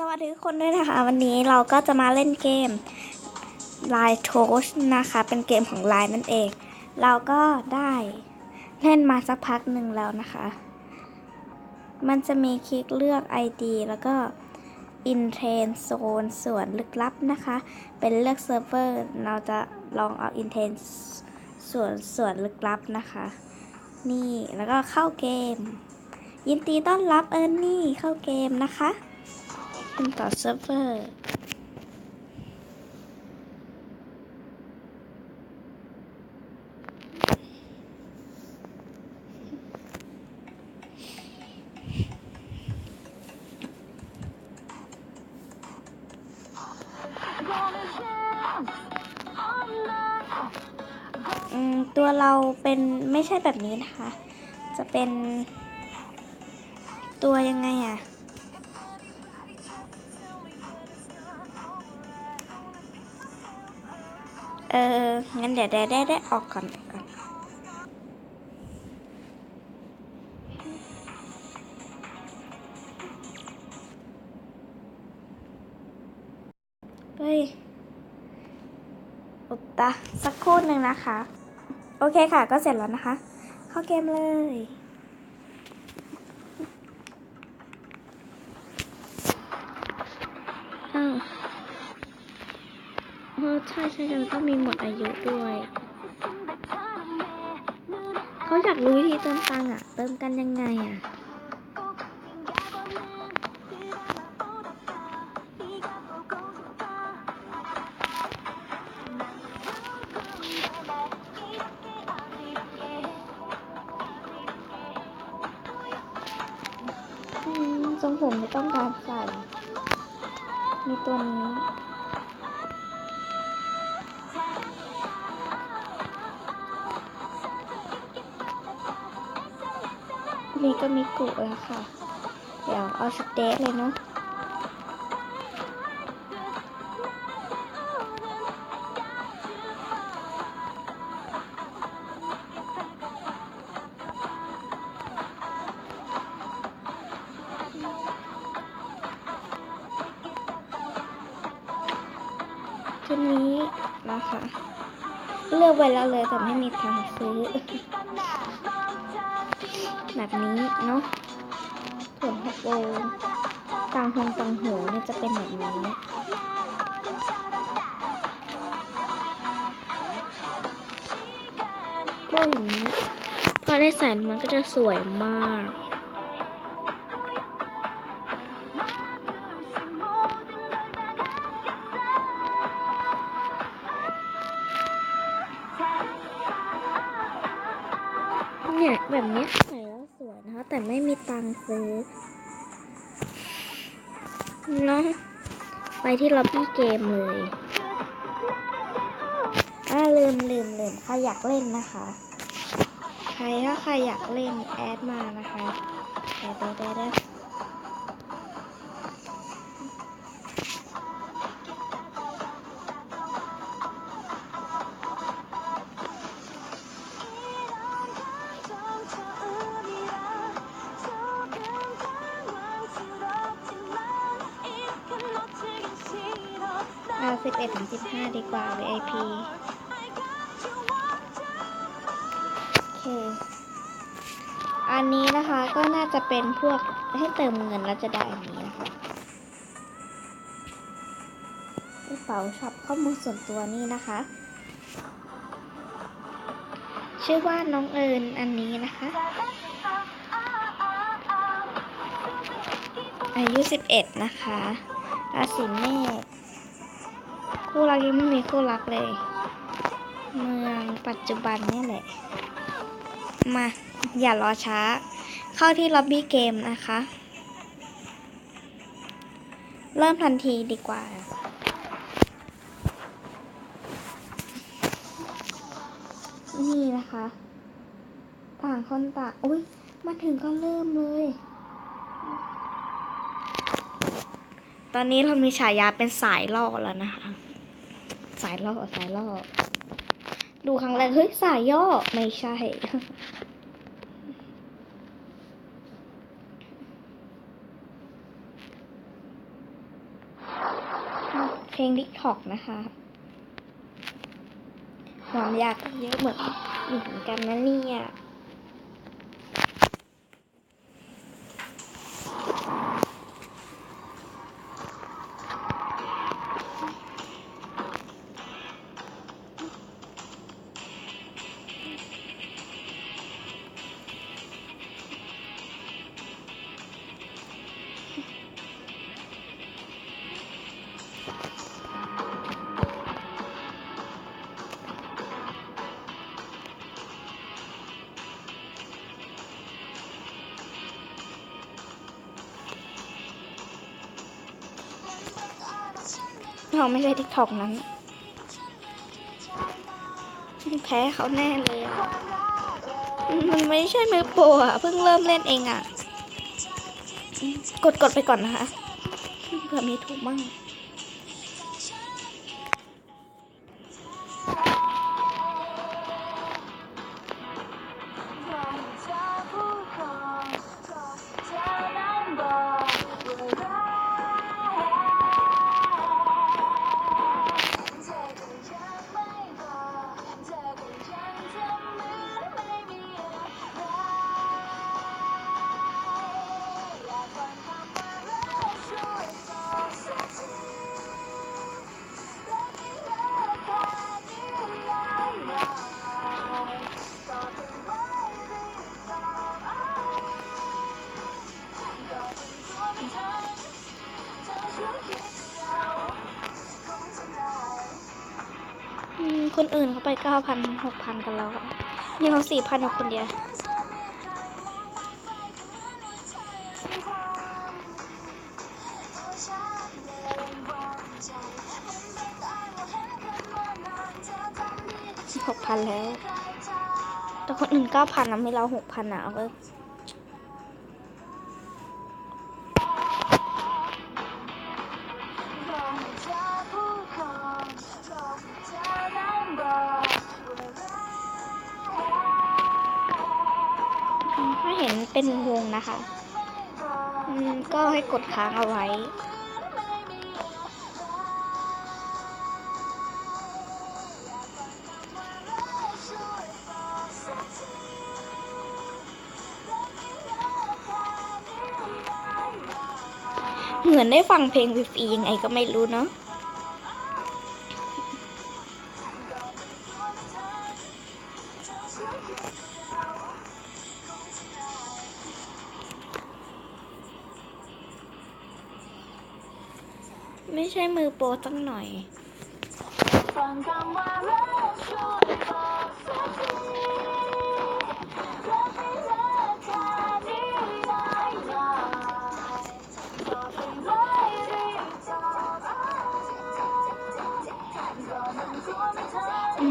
สวัสดีทุกคนด้วยนะคะ วันนี้เราก็จะมาเล่นเกม Line Toast นะคะ เป็นเกมของ Line นั่นเอง เราก็ได้เล่นมาสักพักหนึ่งแล้วนะคะ มันจะมีคลิกเลือก ID แล้วก็ In Train Zone ส่วนลึกลับนะคะ เป็นเลือกเซิร์ฟเวอร์เราจะลองเอา In Train ส่วนส่วนลึกลับนะคะ นี่แล้วก็เข้าเกม ยินดีต้อนรับเอิร์นี่เข้าเกมนะคะ ขึ้นต่อเซิร์ฟเวอร์อืมตัวเราเป็นไม่ใช่แบบนี้นะคะ จะเป็นตัวยังไงอะ เออ งั้นเดี๋ยวได้ได้ได้ออกก่อนกก่อนเฮ้ย อุตตะสักครู่หนึ่งนะคะ โอเคค่ะ ก็เสร็จแล้วนะคะ เข้าเกมเลย อ้าวเออ ใช่ใช่จะต้องมีหมดอายุด้วยเขาอยากรู้วิธีเติมตังค์อะ เติมกันยังไงอะทรงผมไม่ต้องการใส่ มีตัวนี้ นี่ก็มีกุแล้วค่ะ เดี๋ยวเอาสเต็กเลยเนาะชุดนี้นะคะ เลือกไว้แล้วเลยแต่ไม่มีทางซื้อ แบบนี้เนาะส่วนกโปรงต่างหงต่างหูเนี่ยจะเป็นแบบนี้ก็อย่างนี้พอได้ใส่มันก็จะสวยมากเนี่ยแบบนี้ใส่ แต่ไม่มีตังค์ซื้อเนาะไปที่ล็อบบี้เกมเลยอ่าลืมลืมลืมใครอยากเล่นนะคะ ใครถ้าใครอยากเล่นแอดมานะคะเดี๋ยวเดี๋ยว เดี๋ยวเดี๋ยวเอาสิบเอ็ดถึงสิบห้าดีกว่า VIP โอเค อันนี้นะคะก็น่าจะเป็นพวกให้เติมเงินแล้วจะได้อันนี้นะคะกระเป๋าช็อปข้อมูลส่วนตัวนี่นะคะ ชื่อว่าน้องเอิญอันนี้นะคะ อายุ 11 นะคะราศีเมษ คู่รักยังไม่มีคู่รักเลย เมืองปัจจุบันนี่แหละ มาอย่ารอช้า เข้าที่ล็อบบี้เกมนะคะ เริ่มทันทีดีกว่านี่นะคะ ต่างคนต่างอุ้ยมาถึงก็เริ่มเลย ตอนนี้เรามีฉายาเป็นสายล่อแล้วนะคะ สายล่อสายล่อ ดูครั้งแรกเฮ้ยสายย่อไม่ใช่เพลงดิกทอกนะคะความยากเยอะเหมือนอยู่เหมือนกันนะเนี่ย เราไม่ใช่ทิกทอกนั้นแพ้เขาแน่เลยอะ มันไม่ใช่มือโปรอะ เพิ่งเริ่มเล่นเองอะ กดกดไปก่อนนะคะเผื่อมีถูกบ้าง คนอื่นเขาไปเก้าพันหกพันกันแล้วนี่เขาสี่พันกับคนเดียวหกพันแล้ว แต่คนอื่นเก้าพันนะไม่เราหกพันอะเอาไว้ นะคะ อืม ก็ให้กดค้างเอาไว้ เหมือนได้ฟังเพลงวิฟียังไงก็ไม่รู้เนาะ โป้สักหน่อย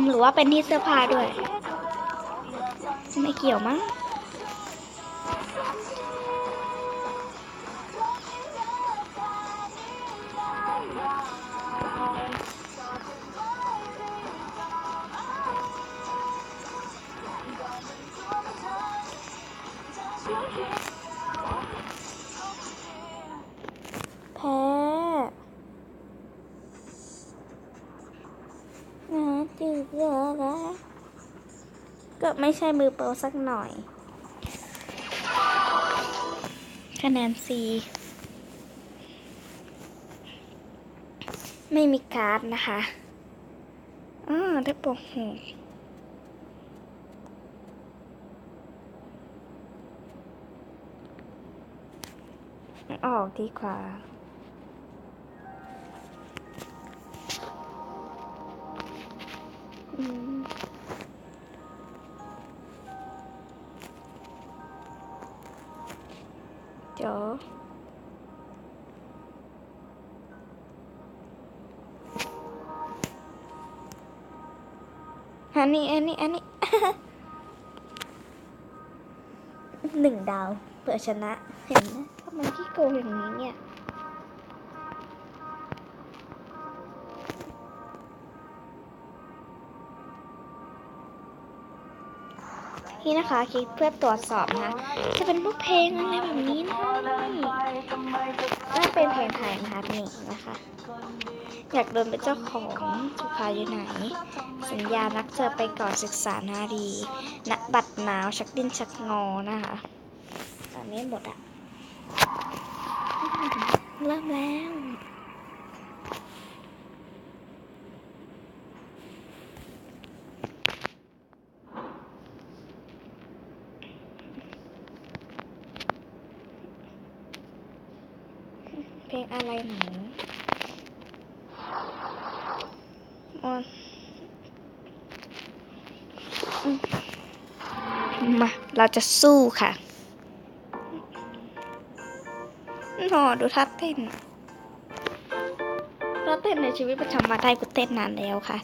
หรือว่าเป็นที่เสื้อผ้าด้วย ไม่เกี่ยวมั้ง ไม่ใช่มือโปรสักหน่อย คะแนน C ไม่มีการ์ดนะคะอ่าได้ปกหูออกดีกว่าอืม จอฮันนี้อันนี้อันนี้หนึ่งดาวเผื่อชนะ เห็นไหมทำไมพี่โกงอย่างนี้เนี่ย นี่นะคะคลิกเพื่อตรวจสอบนะคะจะเป็นพวกเพลงอะไรแบบนี้นะพอเดินไปทำไมจะเป็นเพลงไทยนะคะนี่นะคะ อยากโดนเป็นเจ้าของสุขาอยู่ไหน สัญญานักเจอไปก่อนศึกษานารีณบัดหนาวชักดิ้นชักงอนะคะตอนนี้หมดอะเริ่มแล้ว ลงอะไรหนูออนมา เราจะสู้ค่ะหนอดูท่าเต้นเราเต้นในชีวิตประจำวันได้กูเต้นนานแล้วค่ะ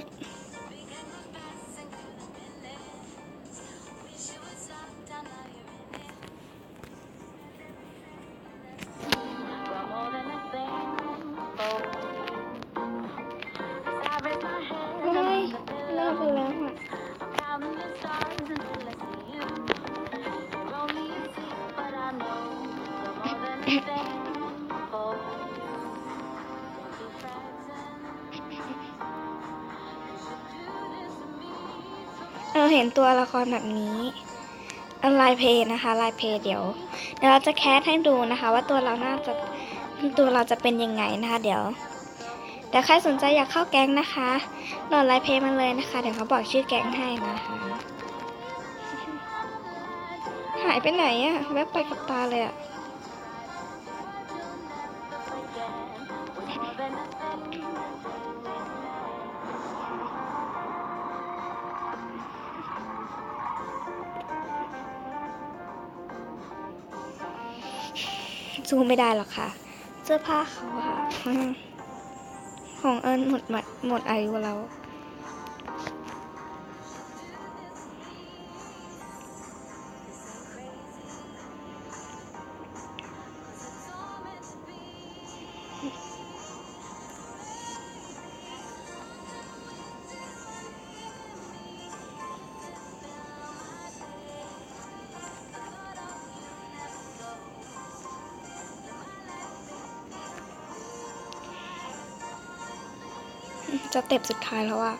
ก ห็นตัวละครแบบนี้อันลายเพย์นะคะลายเพย์เดี๋ยวเดี๋ยวเราจะแคสให้ดูนะคะ ว่าตัวเราน่าจะตัวเราจะเป็นยังไงนะคะ เดี๋ยวเดี๋ยวใครสนใจอยากเข้าแก๊งนะคะโหลดไลน์เพย์มาเลยนะคะ เดี๋ยวเขาบอกชื่อแก๊งให้นะคะหายไปไหนอะแวบไปกับตาเลยอะ ซูมไม่ได้หรอกค่ะ เสื้อผ้าเขาค่ะ ของเอิญหมดหมดหมดอายุแล้ว จะเต็ปสุดท้ายแล้วอะ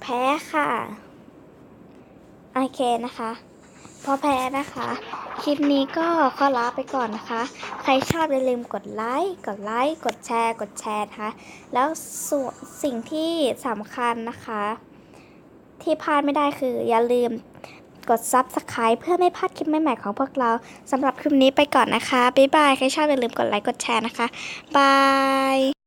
แพ้ค่ะ โอเคนะคะ พอแพ้นะคะ คลิปนี้ก็ขอลาไปก่อนนะคะ ใครชอบอย่าลืมกดไลค์ กดไลค์ กดแชร์ กดแชร์นะคะ แล้วส่วนสิ่งที่สำคัญนะคะที่พลาดไม่ได้คืออย่าลืม กด Subscribe เพื่อไม่พลาดคลิปใหม่ๆของพวกเราสำหรับคลิปนี้ไปก่อนนะคะ บ๊ายบาย ใครชอบอย่าลืมกดไลค์กดแชร์นะคะ บาย